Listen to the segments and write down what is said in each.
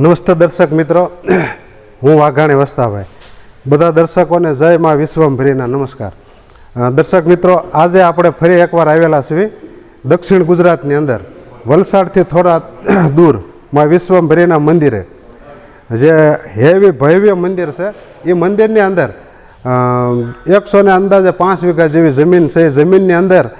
નમસ્તે દર્શક મિત્રો. હું વાઘાણી વસ્તાભાઈ. બધા દર્શકોને જય માં વિશ્વમભરીના નમસ્કાર. દર્શક મિત્રો, આજે આપણે ફરી એકવાર આવેલા છીએ દક્ષિણ ગુજરાતની અંદર. વલસાડથી થોડા દૂરમાં વિશ્વમભરીના મંદિરે. જે હેવી ભવ્ય મંદિર છે, એ મંદિરની અંદર એકસોને અંદાજે પાંચ વીઘા જેવી જમીન છે. એ જમીનની અંદર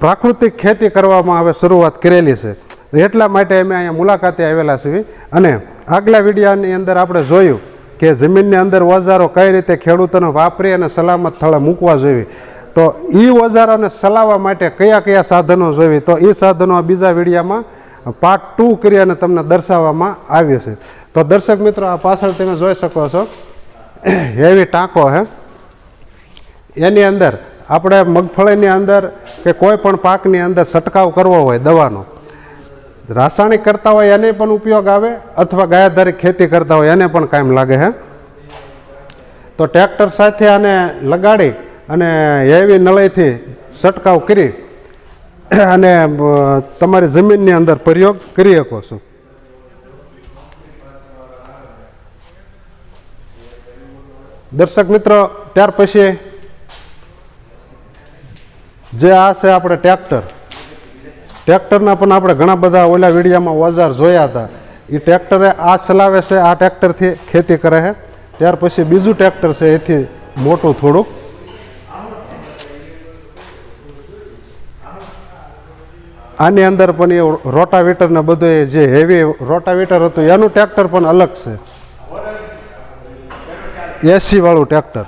પ્રાકૃતિક ખેતી કરવામાં હવે શરૂઆત કરેલી છે. એટલા માટે અમે અહીંયા મુલાકાતે આવેલા છીએ. અને આગલા વિડીયાની અંદર આપણે જોયું કે જમીનની અંદર ઓજારો કઈ રીતે ખેડૂતોને વાપરી અને સલામત સ્થળે મૂકવા જોઈએ. તો એ ઓજારોને ચલાવવા માટે કયા કયા સાધનો જોઈએ? તો એ સાધનો બીજા વિડીયામાં પાર્ટ ટુ કરી તમને દર્શાવવામાં આવ્યું છે. તો દર્શક મિત્રો, આ પાછળ તમે જોઈ શકો છો. હેવી ટાંકો હે એની અંદર આપણે મગફળીની અંદર કે કોઈ પણ પાકની અંદર છંટકાવ કરવો હોય દવાનો. રાસાયણિક કરતા હોય એને પણ ઉપયોગ આવે અથવા ગાયાધારી ખેતી કરતા હોય એને પણ કાયમ લાગે હે. તો ટ્રેક્ટર સાથે આને લગાડી અને એવી નળીથી છંટકાવ કરી અને તમારી જમીનની અંદર પ્રયોગ કરી શકો છો. દર્શક મિત્રો, ત્યાર પછી જે આ છે આપણે ટ્રેક્ટર. ટ્રેક્ટરના પણ આપણે ઘણા બધા ઓલા વિડીયામાં ઓજાર જોયા હતા. એ ટ્રેક્ટરે આ ચલાવે છે, આ ટ્રેક્ટરથી ખેતી કરે છે. ત્યાર પછી બીજું ટ્રેક્ટર છે, એથી મોટું થોડુંક. આની અંદર પણ એ રોટાવીટર ને બધું જે હેવી રોટાવીટર હતું, એનું ટ્રેક્ટર પણ અલગ છે. એસી વાળું ટ્રેક્ટર.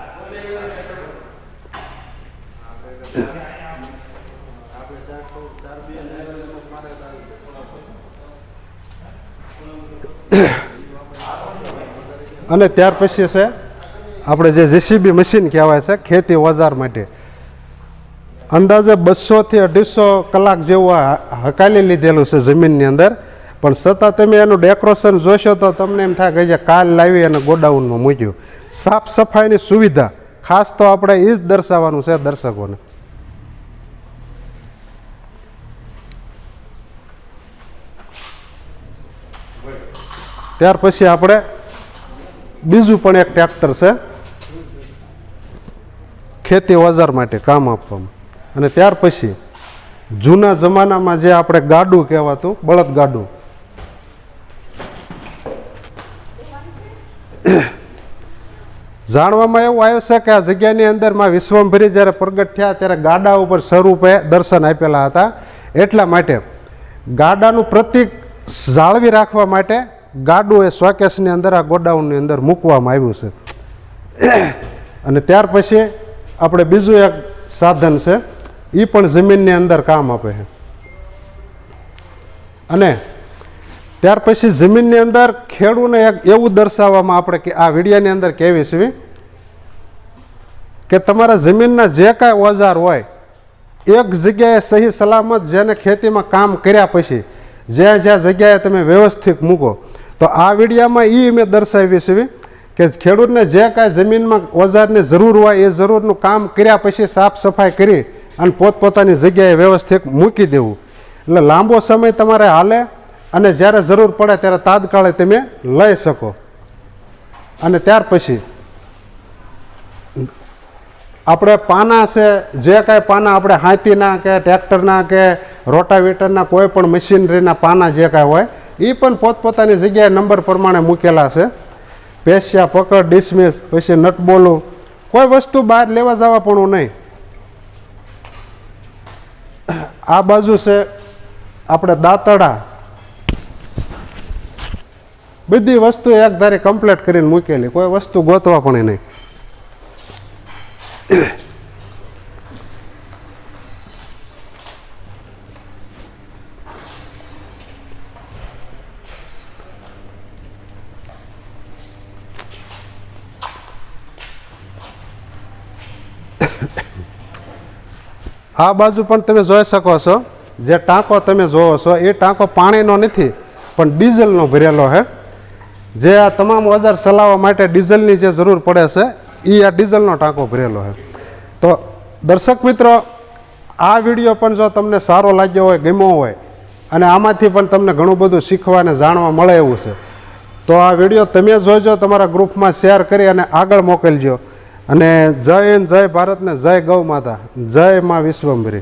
અને ત્યાર પછી છે, આપણે જે જેસીબી મશીન કહેવાય છે, ખેતી ઓજાર માટે. અંદાજે બસોથી અઢીસો કલાક જેવું હકાલી લીધેલું છે જમીનની અંદર. પણ છતાં તમે એનું ડેકોરેશન જોશો તો તમને એમ થાય કે જે કાલ લાવી અને ગોડાઉનમાં મૂક્યું. સાફ સફાઈની સુવિધા, ખાસ તો આપણે એ જ દર્શાવવાનું છે દર્શકોને. ત્યાર પછી આપણે બીજું પણ એક ટ્રેક્ટર છે. ખેતી ઓજાર માટે કામ આપવામાં. અને ત્યાર પછી જૂના જમાનામાં જે આપણે ગાડું કહેવાતું, બળદ ગાડું. જાણવામાં એવું આવ્યું છે કે આ જગ્યાની અંદરમાં વિશ્વમભરી જ્યારે પ્રગટ થયા ત્યારે ગાડા ઉપર સ્વરૂપે દર્શન આપેલા હતા. એટલા માટે ગાડાનું પ્રતિક જાળવી રાખવા માટે ગાડું એ શોકેસની અંદર, આ ગોડાઉનની અંદર મૂકવામાં આવ્યું છે. અને ત્યાર પછી આપણે બીજું એક સાધન છે એ પણ જમીનની અંદર કામ આપે છે. અને ત્યાર પછી જમીનની અંદર ખેડૂને એક એવું દર્શાવવામાં આપણે કે આ વિડીયાની અંદર કેવી છે? કે તમારા જમીનના જે કાંઈ ઓજાર હોય, એક જગ્યાએ સહી સલામત જેને ખેતીમાં કામ કર્યા પછી, જ્યાં જ્યાં જગ્યાએ તમે વ્યવસ્થિત મૂકો તો આ વિડીયામાં એ મેં દર્શાવી છે કે ખેડૂતને જે કાંઈ જમીનમાં ઓજારની જરૂર હોય એ જરૂરનું કામ કર્યા પછી સાફ સફાઈ કરી અને પોતપોતાની જગ્યાએ વ્યવસ્થિત મૂકી દેવું. એટલે લાંબો સમય તમારે હાલે અને જ્યારે જરૂર પડે ત્યારે તાત્કાળે તમે લઈ શકો. અને ત્યાર પછી આપણે પાના છે, જે કાંઈ પાના આપણે હાથીના કે ટ્રેક્ટરના કે રોટાવેટરના કોઈ પણ મશીનરીના પાના જે કાંઈ હોય એ પણ પોતપોતાની જગ્યાએ નંબર પ્રમાણે મૂકેલા છે. પેશિયા પકડ, ડિસમિસ, પછી નટબોલું. કોઈ વસ્તુ બહાર લેવા જવા પણ નહીં. આ બાજુ છે આપણે દાંતડા બધી વસ્તુ એક ધારે કમ્પ્લીટ કરીને મૂકેલી. કોઈ વસ્તુ ગોતવા પણ નહીં. આ બાજુ પણ તમે જોઈ શકો છો. જે ટાંકો તમે જોવો છો, એ ટાંકો પાણીનો નથી, પણ ડીઝલનો ભરેલો છે જે આ તમામ ઓજાર ચલાવવા માટે ડીઝલની જે જરૂર પડે છે એ આ ડીઝલનો ટાંકો ભરેલો છે તો દર્શક મિત્રો, આ વીડિયો પણ જો તમને સારો લાગ્યો હોય, ગમ્યો હોય, અને આમાંથી પણ તમને ઘણું બધું શીખવા અને જાણવા મળે એવું છે, તો આ વીડિયો તમે જોજો, તમારા ગ્રુપમાં શેર કરી અને આગળ મોકલજો. અને જય હિન્દ જય ભારતને જય ગૌ માતા. જય માં વિશ્વંભરી.